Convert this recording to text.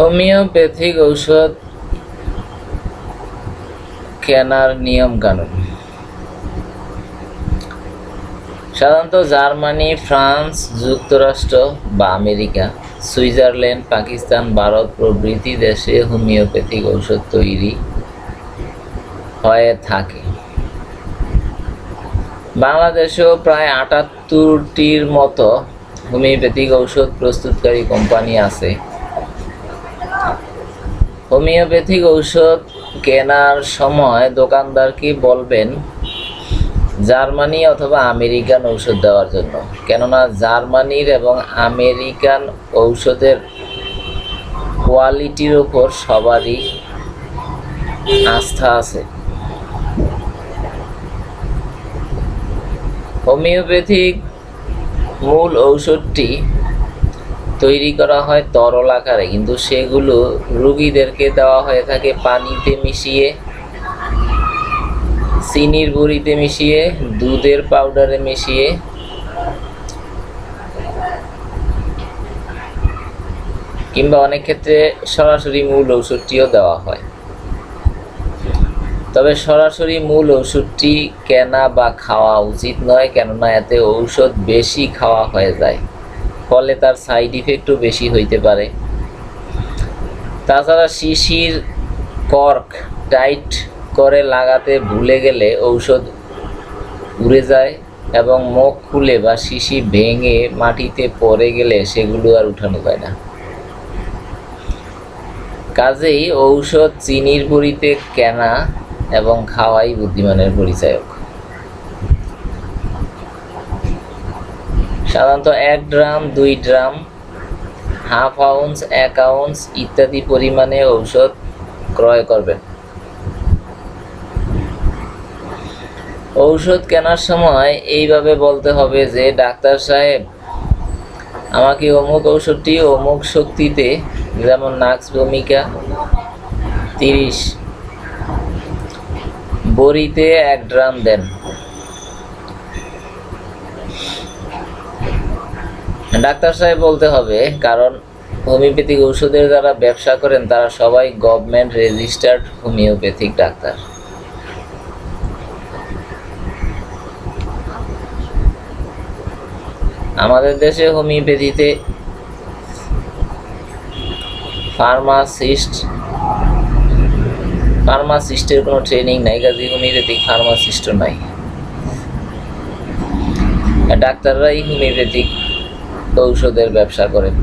Homeopathic ঔষধ কেনার নিয়ম কানুন। সাধারণত জার্মানি, ফ্রান্স, যুক্তরাষ্ট্র বা আমেরিকা, সুইজারল্যান্ড, পাকিস্তান, ভারত প্রভৃতি দেশে হোমিওপ্যাথিক ঔষধ তৈরি হয়ে থাকে। বাংলাদেশেও প্রায় আটাত্তরটির মতো হোমিওপ্যাথিক ঔষধ প্রস্তুতকারী কোম্পানি আছে। হোমিওপ্যাথিক ঔষধ কেনার সময় দোকানদারকে বলবেন? জার্মানি অথবা আমেরিকান ঔষধ দেওয়ার জন্য। কেননা জার্মানির এবং আমেরিকান ঔষধের কোয়ালিটির ওপর সবারই আস্থা আছে। হোমিওপ্যাথিক মূল ঔষধটি তৈরি করা হয় তরল আকারে, কিন্তু সেগুলো রুগীদেরকে দেওয়া হয়ে থাকে পানিতে মিশিয়ে, চিনির বড়িতে মিশিয়ে, দুধের পাউডারে মিশিয়ে। কিংবা অনেক ক্ষেত্রে সরাসরি মূল ঔষধটিও দেওয়া হয়। তবে সরাসরি মূল ওষুধটি কেনা বা খাওয়া উচিত নয়, কেননা এতে ঔষধ বেশি খাওয়া হয়ে যায়। ফলে তার সাইড ইফেক্টও বেশি হইতে পারে। তাছাড়া শিশির কর্ক টাইট করে লাগাতে ভুলে গেলে ঔষধ উড়ে যায় এবং মুখ খুলে বা শিশি ভেঙে মাটিতে পড়ে গেলে সেগুলো আর উঠানো যায় না। কাজেই ঔষধ, চিনির বড়িতে কেনা এবং খাওয়াই বুদ্ধিমানের পরিচায়ক। সাধারণত এক ড্রাম দুই ড্রাম হাফ আউন্স এক আউন্স ইত্যাদি পরিমাণে ঔষধ ক্রয় করবেন। ঔষধ কেনার সময় এইভাবে বলতে হবে যে, ডাক্তার সাহেব, আমাকে অমুক ঔষধটি, অমুক শক্তিতে, যেমন নাক্স ভূমিকা, তিরিশ, বড়িতে এক ড্রাম দেন। ডাক্তার সাহেব বলতে হবে, কারণ হোমিওপ্যাথিক ওষুধের যারা ব্যবসা করেন, তারা সবাই গভর্নমেন্ট রেজিস্টার্ড হোমিওপ্যাথিক ডাক্তার। আমাদের দেশে হোমিওপ্যাথিতে ফার্মাসিস্ট ফার্মাসিস্টের কোনো ট্রেনিং নাই কাজে হোমিওপ্যাথিক ফার্মাসিস্টও নাই। ডাক্তাররাই হোমিওপ্যাথিক ঔষধের ব্যবসা করেন।